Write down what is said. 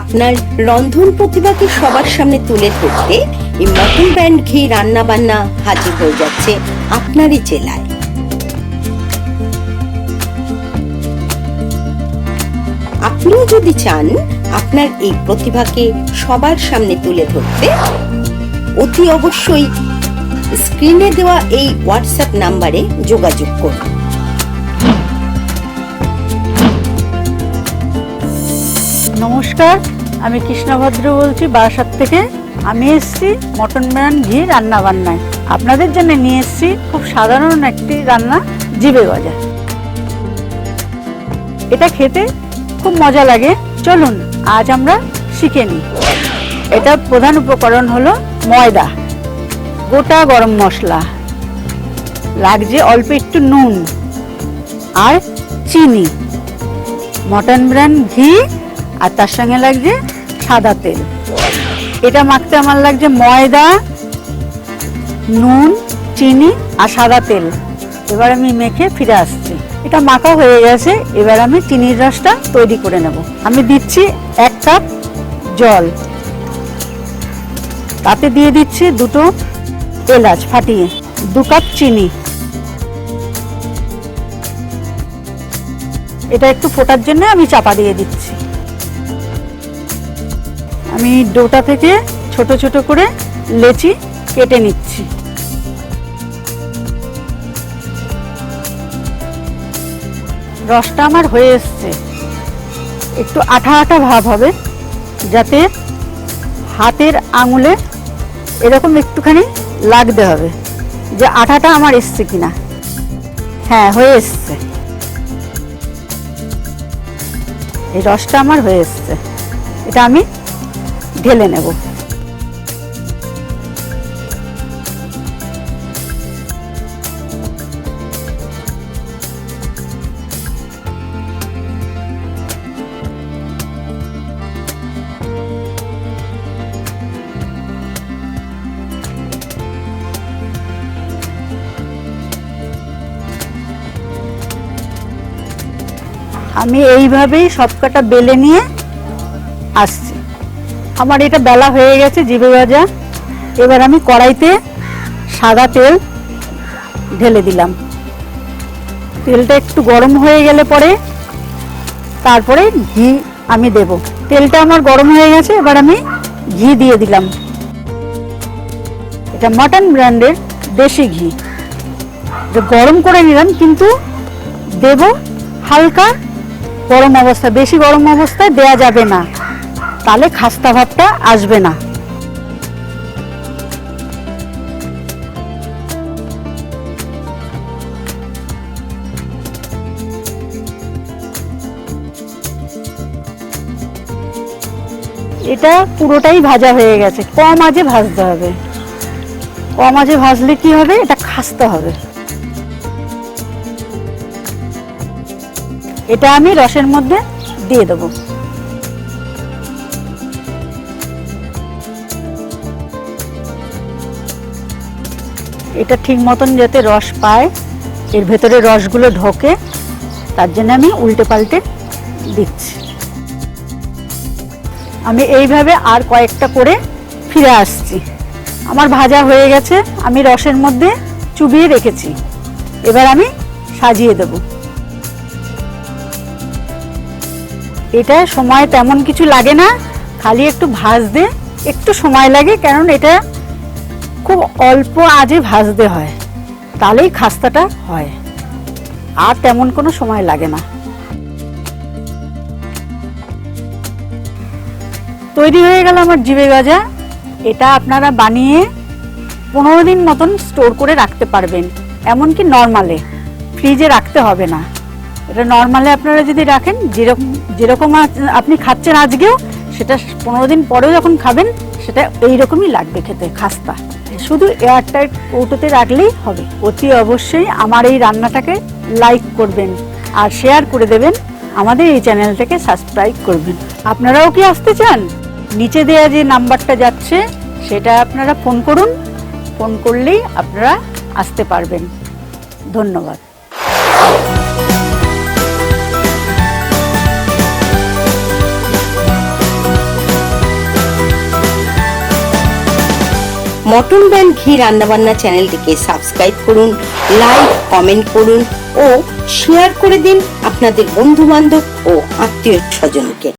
আপনার রন্ধন প্রতিভাকে সবার সামনে তুলে ধরতে এই মটন ব্র্যান্ড ঘি রান্না বান্না হাজির হয়ে যাচ্ছে আপনারই জেলায়। আপনিও যদি চান আপনার এই প্রতিভাকে সবার সামনে তুলে ধরতে, অতি অবশ্যই স্ক্রিনে দেওয়া এই হোয়াটসঅ্যাপ নাম্বারে যোগাযোগ করুন। নমস্কার, আমি কৃষ্ণভদ্র বলছি, বারাসাত থেকে। আমি এসেছি মটন ম্যান ঘি রান্না বান্নায়। আপনাদের জন্য নিয়ে এসেছি খুব সাধারণ একটি রান্না, জিবে গজা। এটা খেতে খুব মজা লাগে। চলুন, আজ আমরা শিখে নিই। এটার প্রধান উপকরণ হলো ময়দা, গোটা গরম মশলা। লাগছে অল্প একটু নুন আর চিনি। মটন ব্র্যান্ড ঘি আর তার সঙ্গে লাগছে সাদা তেল। এটা মাখতে আমার লাগছে ময়দা, নুন, চিনি আর সাদা তেল। এবার আমি মেখে ফিরে আসছি। এটা মাখা হয়ে গেছে, এবার আমি চিনির রসটা তৈরি করে নেব। আমি দিচ্ছি এক কাপ জল। তাতে দিয়ে দিচ্ছি দুটো এলাচ ফাটিয়ে, দু কাপ চিনি। এটা একটু ফোটার জন্য আমি চাপা দিয়ে দিচ্ছি। আমি ডোটা থেকে ছোট ছোট করে লেচি কেটে নিচ্ছি। রসটা আমার হয়ে এসছে। একটু আঠা আঠা ভাব হবে, যাতে হাতের আঙুলে এরকম একটুখানি লাগতে হবে যে আঠাটা আমার এসছে কিনা। হ্যাঁ হয়ে এসছে। এই রসটা আমার হয়ে এসছে। এটা আমি ঢেলে নেব। আমি এইভাবেই সবকটা বেলে নিয়ে আসছি। আমার এটা বেলা হয়ে গেছে জিবে ভাজা। এবার আমি কড়াইতে সাদা তেল ঢেলে দিলাম। তেলটা একটু গরম হয়ে গেলে পরে তারপরে ঘি আমি দেব। তেলটা আমার গরম হয়ে গেছে, এবার আমি ঘি দিয়ে দিলাম। এটা মটন ব্র্যান্ডের দেশি ঘি। গরম করে নিলাম, কিন্তু দেব হালকা গরম অবস্থা, বেশি গরম অবস্থায় দেয়া যাবে না। তাহলে খাস্তা ভাবটা আসবে না। এটা পুরোটাই ভাজা হয়ে গেছে। কম আজে ভাজতে হবে। কম আজে ভাজলে কি হবে? এটা খাস্তে হবে। এটা আমি রসের মধ্যে দিয়ে দেবো। এটা ঠিক মতন যাতে রস পায়, এর ভেতরে রসগুলো ঢোকে, তার জন্য আমি উল্টে পাল্টে দিচ্ছি। আমি এইভাবে আর কয়েকটা করে ফিরে আসছি। আমার ভাজা হয়ে গেছে, আমি রসের মধ্যে চুবিয়ে রেখেছি। এবার আমি সাজিয়ে দেব। এটা সময় তেমন কিছু লাগে না, খালি একটু ভাজতে একটু সময় লাগে, কারণ এটা খুব অল্প আজে ভাজতে হয়, তাহলেই খাস্তাটা হয়। আর তেমন কোনো সময় লাগে না। তৈরি হয়ে গেল আমার জিবে গজা। এটা আপনারা বানিয়ে পনেরো দিন মতন স্টোর করে রাখতে পারবেন। এমনকি নর্মালে, ফ্রিজে রাখতে হবে না। এটা নর্মালে আপনারা যদি রাখেন, যেরকম যেরকম আপনি খাচ্ছেন আজকেও, সেটা পনেরো দিন পরেও যখন খাবেন, সেটা এইরকমই লাগবে খেতে, খাস্তা। শুধু এয়ারটাইট কৌটোতে রাখলেই হবে। অতি অবশ্যই আমার এই রান্নাটাকে লাইক করবেন আর শেয়ার করে দেবেন। আমাদের এই চ্যানেলটাকে সাবস্ক্রাইব করবেন। আপনারাও কি আসতে চান? নিচে দেওয়া যে নাম্বারটা যাচ্ছে, সেটা আপনারা ফোন করুন। ফোন করলেই আপনারা আসতে পারবেন। ধন্যবাদ। মটন ব্যান্ড ঘি রান্নাবান্না চ্যানেলটিকে সাবস্ক্রাইব করুন, লাইক, কমেন্ট করুন ও শেয়ার করে দিন আপনাদের বন্ধু বান্ধব ও আত্মীয় স্বজনকে।